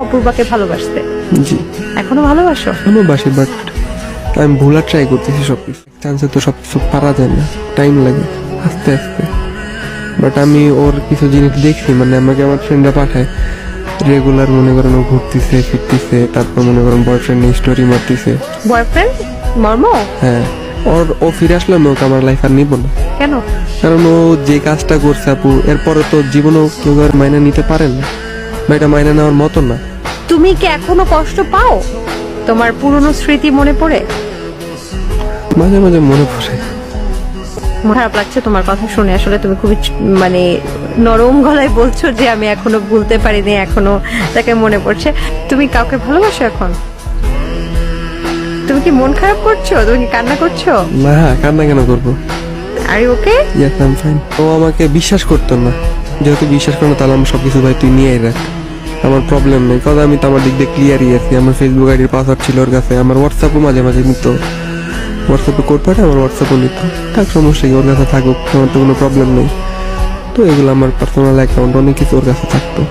অপূর্বাকে ভালোবাসতে। জি। এখনও ভালোবাসো? ভালোবাসি বাট আমি ভোলার ট্রাই করতেছি সব কিছু চান্সে তো সব কিছু পারা যায় না। টাইম লাগে আস্তে আস্তে। বাট আমি ওর কিছু জিনিস দেখছি মানে আমাকে আমার ফ্রেন্ডরা পাঠায়। রেগুলার মনে করেন ও ঘুরতেছে ফিরতেছে তারপর মনে করেন বয়ফ্রেন্ড নিয়ে স্টোরি মারতেছে। বয়ফ্রেন্ড মর্ম? হ্যাঁ। ওর ও ফিরে আসলে আমি ওকে আমার লাইফ আর নিব না। কেন? কারণ ও যে কাজটা করছে আপু এরপরে তো জীবনেও কেউ আর মাইনা নিতে পারে না। বা এটা মাইনা নেওয়ার মতো না। তুমি কি এখনও কষ্ট পাও? তোমার পুরনো স্মৃতি মনে পড়ে? মাঝে মাঝে মনে পড়ে। খারাপ লাগছে তোমার কথা শুনে। আসলে তুমি খুবই মানে নরম গলায় বলছো যে আমি এখনও ভুলতে পারিনি এখনও তাকে মনে পড়ছে। তুমি কাউকে ভালোবাসো এখন? তুমি কি মন খারাপ করছ? তুমি কি কান্না করছ? না কান্না কেন করব? আর ওকে ইয়েস আই ফাইন ও আমাকে বিশ্বাস করতো না। যেহেতু বিশ্বাস করে তাহলে আমার সবকিছু ভাই তুই নিয়েই রাখ। আমার প্রবলেম নেই, কারণ আমি তো আমার দিক দিয়ে ক্লিয়ারই আছি। আমার ফেসবুক আইডির পাসওয়ার্ড ছিল ওর কাছে, আমার হোয়াটসঅ্যাপও মাঝে মাঝে নিত। হোয়াটসঅ্যাপে কোড পাঠায়, আমার হোয়াটসঅ্যাপও নিত। থাক, সমস্যা কি, ওর কাছে থাকুক, আমার তো কোনো প্রবলেম নেই। তো এগুলো আমার পার্সোনাল অ্যাকাউন্ট অনেক কিছু ওর কাছে থাকতো।